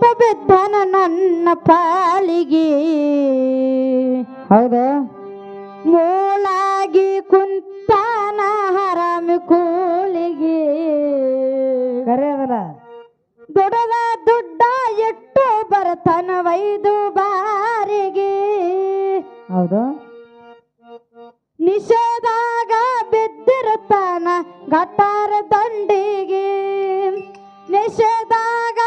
ಬಿದ್ದನ ನನ್ನ ಪಾಲಿಗೆ. ಹೌದು? ಮೂಲಾಗಿ ಕುಂತಾನ ಹರಾಮಿ ಕೂಲಿಗೆ. ಕರೆ ಅದಲ್ಲ. ದುಡದ ದುಡ್ಡ ಎಟ್ಟು ಬರತನ ವೈದು ಬಾರಿಗೆ. ಹೌದು. ನಿಷೇಧಾಗ ಬಿದ್ದಿರುತ್ತಾನ ಗಟಾರ ದಂಡಿಗೆ. ನಿಷೇಧಾಗ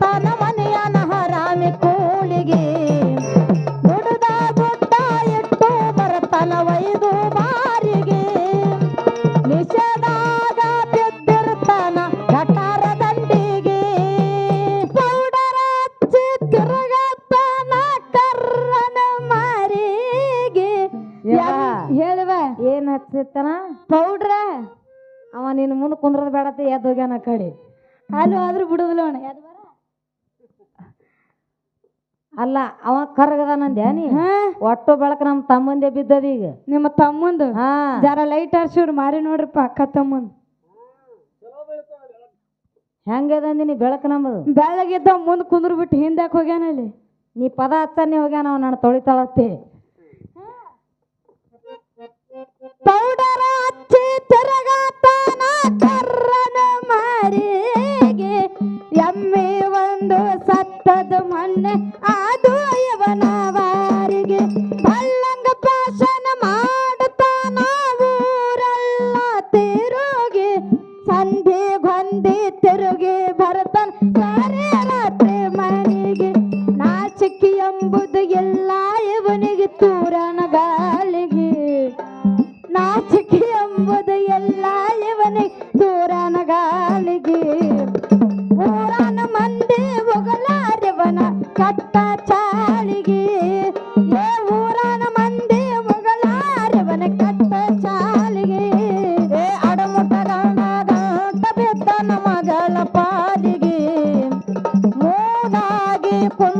ಕುಂತನ ಮನೆಯನ ಹರಾಮಿ ಕೂಳಿಗೆ. ದುಡ್ದ ದುಡ್ಡ ಇಟ್ಟು ಬರತನ ವೈದು ಬಾರಿಗೆ ನಿಷೇಧಾಗ ಬಿದ್ದಿರ್ತಾನ ಘಟಾರ ದಂಡಿಗೆ. ಪೌಡರ ಹಚ್ಚಿ ತಿರುಗತ್ತಾನ ಕರ್ರನ ಮಾರಿಗೆ. ಹೇಳುವ. ಏನ್ ಹಚ್ಚಿತ್ತನ ಪೌಡ್ರ. ಅವ ನಿನ್ನ ಮುಂದೆ ಕುಂದ್ರದ ಬೇಡತ್ತೆ ಎದ್ದು ಹೋಗ್ಯಾನ ಕಡೆ. ಅಲ್ಲೂ ಆದ್ರೂ ಬಿಡುದಿಲ್ಲ ಅಣ್ಣ? ಅಲ್ಲ ಅವ ಕರ್ಗದಾನಂದ್ಯಾ ನೀ? ಹಾ. ಒಟ್ಟು ಬೆಳಕ ನಮ್ಮ ತಮ್ಮಂದೆ ಬಿದ್ದದ ಈಗ. ನಿಮ್ಮ ತಮ್ಮಂದು? ಹಾ. ಜರ ಲೈಟ್ ಹರ್ಸಿವ್ರು ಮಾರಿ ನೋಡ್ರಪ್ಪ ಅಕ್ಕ ತಮ್ಮನ್ ಹೆಂಗದಂದಿನಿ ಬೆಳಕ ನಮ್ಮದು ಬೆಳಗಿದ್ದ ಮುಂದ್ ಕುಂದ್ರ ಬಿಟ್ಟು ಹಿಂದೆ ಹೋಗ್ಯಾನ ಅಲ್ಲಿ? ನೀ ಪದ ಹಚ್ಚನೆ ಹೋಗ್ಯಾನ ಅವ ನಾನು ತೊಳಿತಾಳತ್ತೆ ಸಂಧಿ ಗೊಂದಿ ತಿರುಗಿ ಬರ್ತಾನ ಸಾರೆ ರಾತ್ರಿ ಮನೆಗೆ ನಾಚಿಕೆ ಎಂಬುದು ಎಲ್ಲ ಇವನಿಗೆ ತೂರನ ಗಾಳಿಗೆ ನಾಚಿಕೆ ಎಂಬುದು ಎಲ್ಲ ಇವನಿಗೆ ದೂರನ ಗಾಳಿಗೆ ಮೂಲಾಗಿ ಕುಂತನ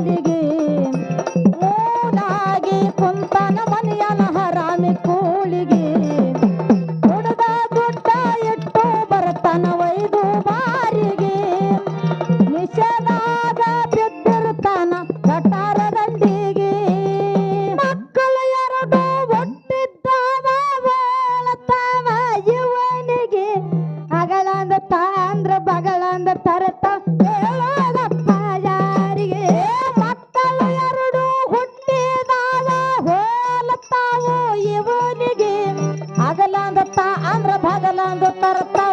ಪಾಲಿಗೆ ಹೋಲತಾವು ಆಗಲಾಂದತ್ತ ಅಂದ್ರ ಬಗಲಾಂದ ತರ್ತಾವ